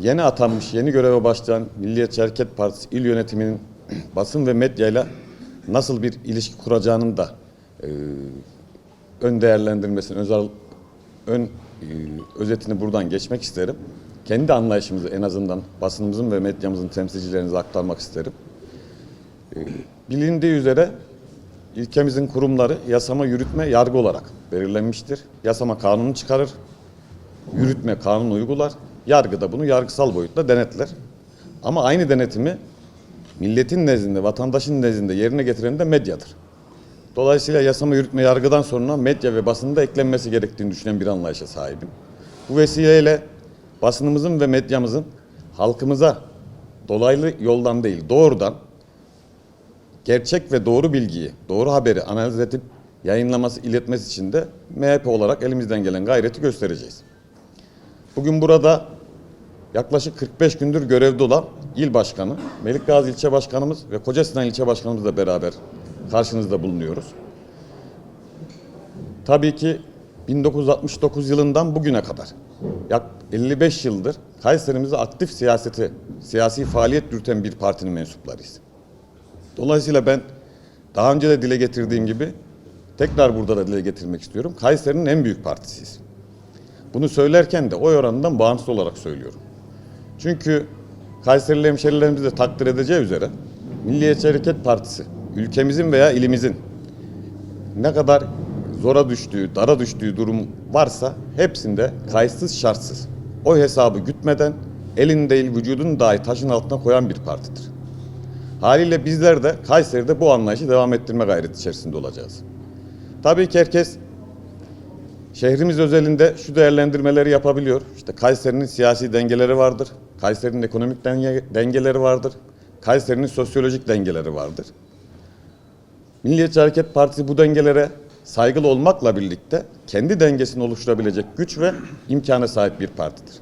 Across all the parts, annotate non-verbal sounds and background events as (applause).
yeni atanmış, yeni göreve başlayan Milliyetçi Hareket Partisi il yönetiminin (clears throat) basın ve medyayla nasıl bir ilişki kuracağının da e, ön değerlendirmesini, özel ön e, özetini buradan geçmek isterim. Kendi anlayışımızı en azından basınımızın ve medyamızın temsilcilerinize aktarmak isterim. E, bilindiği üzere ülkemizin kurumları yasama, yürütme, yargı olarak belirlenmiştir. Yasama kanunu çıkarır, yürütme kanun uygular, yargı da bunu yargısal boyutta denetler. Ama aynı denetimi milletin nezdinde, vatandaşın nezdinde yerine getiren de medyadır. Dolayısıyla yasama, yürütme, yargıdan sonra medya ve basının da eklenmesi gerektiğini düşünen bir anlayışa sahibim. Bu vesileyle basınımızın ve medyamızın halkımıza dolaylı yoldan değil, doğrudan gerçek ve doğru bilgiyi, doğru haberi analiz edip yayınlaması, iletmesi için de MHP olarak elimizden gelen gayreti göstereceğiz. Bugün burada yaklaşık 45 gündür görevde olan il başkanı, Melikgazi ilçe başkanımız ve Kocasinan ilçe başkanımızla beraber karşınızda bulunuyoruz. Tabii ki 1969 yılından bugüne kadar yak 55 yıldır Kayserimizde aktif siyaseti, siyasi faaliyet yürüten bir partinin mensuplarıyız. Dolayısıyla ben daha önce de dile getirdiğim gibi tekrar burada da dile getirmek istiyorum. Kayseri'nin en büyük partisiyiz. Bunu söylerken de oy oranından bağımsız olarak söylüyorum. Çünkü Kayserili hemşerilerimiz de takdir edeceği üzere Milliyetçi Hareket Partisi ülkemizin veya ilimizin ne kadar zora düştüğü, dara düştüğü durum varsa hepsinde kayıtsız şartsız o hesabı gütmeden elin değil vücudun dahi taşın altına koyan bir partidir. Haliyle bizler de Kayseri'de bu anlayışı devam ettirme gayreti içerisinde olacağız. Tabii ki herkes şehrimiz özelinde şu değerlendirmeleri yapabiliyor. İşte Kayseri'nin siyasi dengeleri vardır. Kayseri'nin ekonomik denge- dengeleri vardır. Kayseri'nin sosyolojik dengeleri vardır. Milliyetçi Hareket Partisi bu dengelere saygılı olmakla birlikte kendi dengesini oluşturabilecek güç ve imkana sahip bir partidir.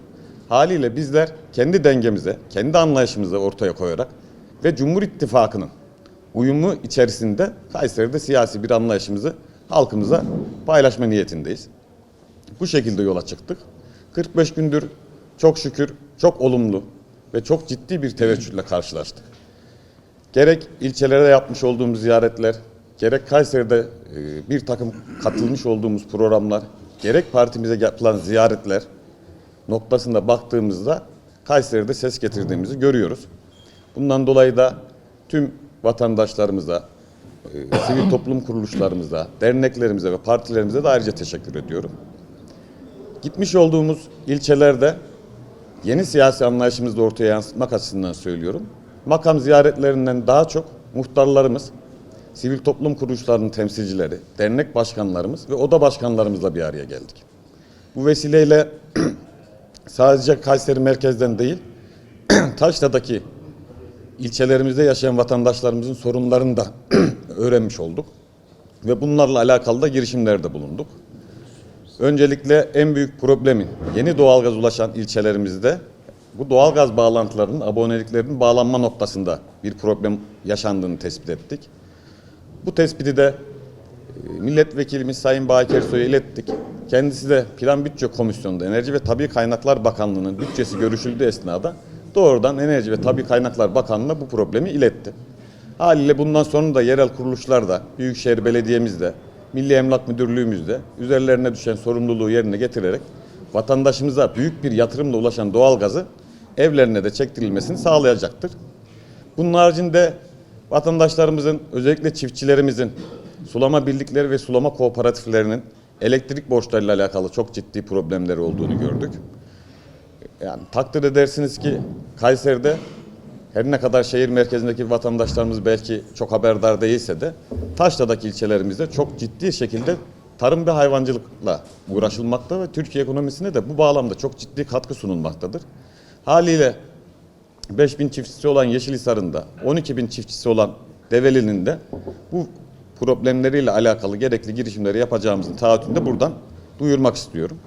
Haliyle bizler kendi dengemize, kendi anlayışımızı ortaya koyarak ve Cumhur İttifakı'nın uyumu içerisinde Kayseri'de siyasi bir anlayışımızı halkımıza paylaşma niyetindeyiz. Bu şekilde yola çıktık. 45 gündür çok şükür çok olumlu ve çok ciddi bir teveccühle karşılaştık. Gerek ilçelere yapmış olduğumuz ziyaretler, gerek Kayseri'de e, bir takım katılmış olduğumuz programlar, gerek partimize yapılan ziyaretler noktasında baktığımızda Kayseri'de ses getirdiğimizi görüyoruz. Bundan dolayı da tüm vatandaşlarımıza, e, sivil toplum kuruluşlarımıza, derneklerimize ve partilerimize de ayrıca teşekkür ediyorum. Gitmiş olduğumuz ilçelerde yeni siyasi anlayışımızı ortaya yansıtmak açısından söylüyorum. Makam ziyaretlerinden daha çok muhtarlarımız, sivil toplum kuruluşlarının temsilcileri, dernek başkanlarımız ve oda başkanlarımızla bir araya geldik. Bu vesileyle (clears throat) sadece Kayseri merkezden değil, (clears throat) Taşla'daki ilçelerimizde yaşayan vatandaşlarımızın sorunlarını da (clears throat) öğrenmiş olduk. Ve bunlarla alakalı da girişimlerde bulunduk. Öncelikle en büyük problemin yeni doğalgaz ulaşan ilçelerimizde bu doğalgaz bağlantılarının, aboneliklerinin bağlanma noktasında bir problem yaşandığını tespit ettik. Bu tespiti de e, milletvekilimiz Sayın Bakir Soy'a ilettik. Kendisi de Plan Bütçe Komisyonu'nda Enerji ve Tabi Kaynaklar Bakanlığı'nın bütçesi görüşüldüğü esnada doğrudan Enerji ve Tabi Kaynaklar Bakanlığı'na bu problemi iletti. Haliyle bundan sonra da yerel kuruluşlar da, Büyükşehir Belediye'miz de, Milli Emlak Müdürlüğümüz de üzerlerine düşen sorumluluğu yerine getirerek vatandaşımıza büyük bir yatırımla ulaşan doğalgazı evlerine de çektirilmesini sağlayacaktır. Bunun haricinde vatandaşlarımızın özellikle çiftçilerimizin sulama birlikleri ve sulama kooperatiflerinin elektrik borçlarıyla alakalı çok ciddi problemleri olduğunu gördük. Yani takdir edersiniz ki Kayseri'de her ne kadar şehir merkezindeki vatandaşlarımız belki çok haberdar değilse de Taşla'daki ilçelerimizde çok ciddi şekilde tarım ve hayvancılıkla uğraşılmakta ve Türkiye ekonomisine de bu bağlamda çok ciddi katkı sunulmaktadır. Haliyle 5000 çiftçisi olan Yeşilhisar'ın da 12 bin çiftçisi olan Develi'nin de bu problemleriyle alakalı gerekli girişimleri yapacağımızın taahhütünü de buradan duyurmak istiyorum.